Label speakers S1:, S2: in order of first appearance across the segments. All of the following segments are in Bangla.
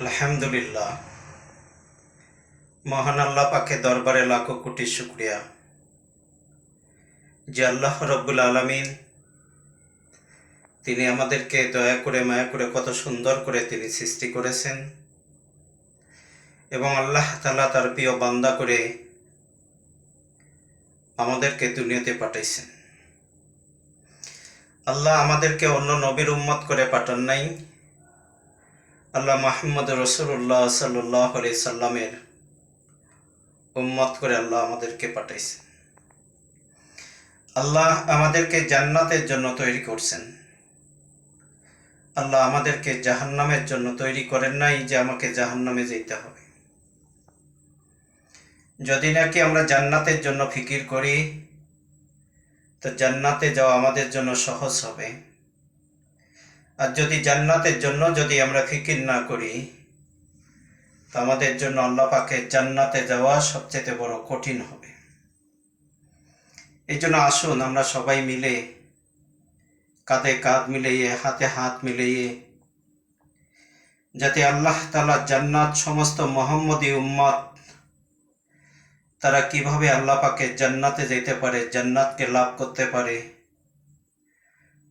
S1: আলহামদুলিল্লাহ। মহান আল্লাহ পাকে দরবারে লাখো কোটি শুক্রিয়া। যে আল্লাহ রব্বুল আলমিন তিনি আমাদেরকে দয়া করে, মায়া করে, কত সুন্দর করে তিনি সৃষ্টি করেছেন এবং আল্লাহ তালা তার প্রিয় বান্দা করে আমাদেরকে দুনিয়াতে পাঠাইছেন। আল্লাহ আমাদেরকে অন্য নবীর উম্মত করে পাঠান নাই। আল্লাহ মাহমুদ রসুল্লাহ সাল্লাহ আলি সাল্লামের উম্মত করে আল্লাহ আমাদেরকে পাঠাইছেন আল্লাহ আমাদেরকে জান্নাতের জন্য তৈরি করছেন। আল্লাহ আমাদেরকে জাহান্নামের জন্য তৈরি করেন নাই যে আমাকে জাহান্নামে যেতে হবে। যদি নাকি আমরা জান্নাতের জন্য ফিকির করি, তো জান্নাতে যাওয়া আমাদের জন্য সহজ হবে। আর যদি জান্নাতের জন্য যদি আমরা ফিকির না করি, তো আমাদের জন্য আল্লাহ পাকে জান্নাতে যাওয়া সবচেয়ে বড় কঠিন হবে। এই জন্য আসুন, আমরা সবাই মিলে, কাঁধে কাঁধ মিলিয়ে, হাতে হাত মিলিয়ে, যাতে আল্লাহ তালা জান্নাত সমস্ত মোহাম্মদী উম্মত তারা কীভাবে আল্লাহ পাকে জান্নাতে যেতে পারে, জান্নাতকে লাভ করতে পারে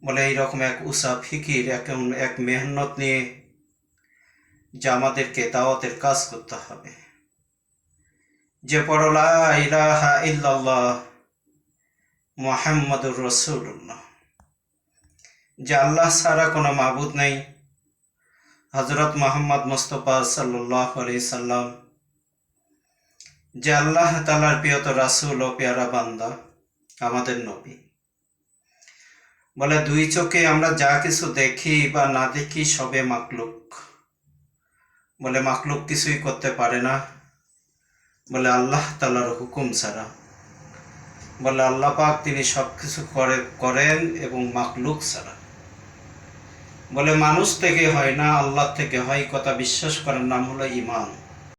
S1: বলে এইরকম এক উষা ফিকির, এক এক মেহনত নিয়ে যা আমাদেরকে দাওয়াতের কাজ করতে হবে। যে পড়লা মোহাম্মদুর রসুল্লাহ যে আল্লাহ ছাড়া কোনো মাবুদ নেই। হজরত মোহাম্মদ মুস্তফা সাল্লাহ সাল্লাম। যে আল্লাহ তালার প্রিয়ত রাসুল ও পেয়ারা বান্দা আমাদের নবী। বলে, দুই চোখে আমরা যা কিছু দেখি বা না দেখি সবে মাকলুক বলে মাকলুক কিছুই করতে পারে না। বলে, আল্লাহ তালার হুকুম ছাড়া। বলে, আল্লাহ পাক তিনি সব কিছু করে, করেন এবং মাকলুক ছাড়া। বলে, মানুষ থেকে হয় না, আল্লাহ থেকে হয়। কথা বিশ্বাস করার নাম হলো ইমান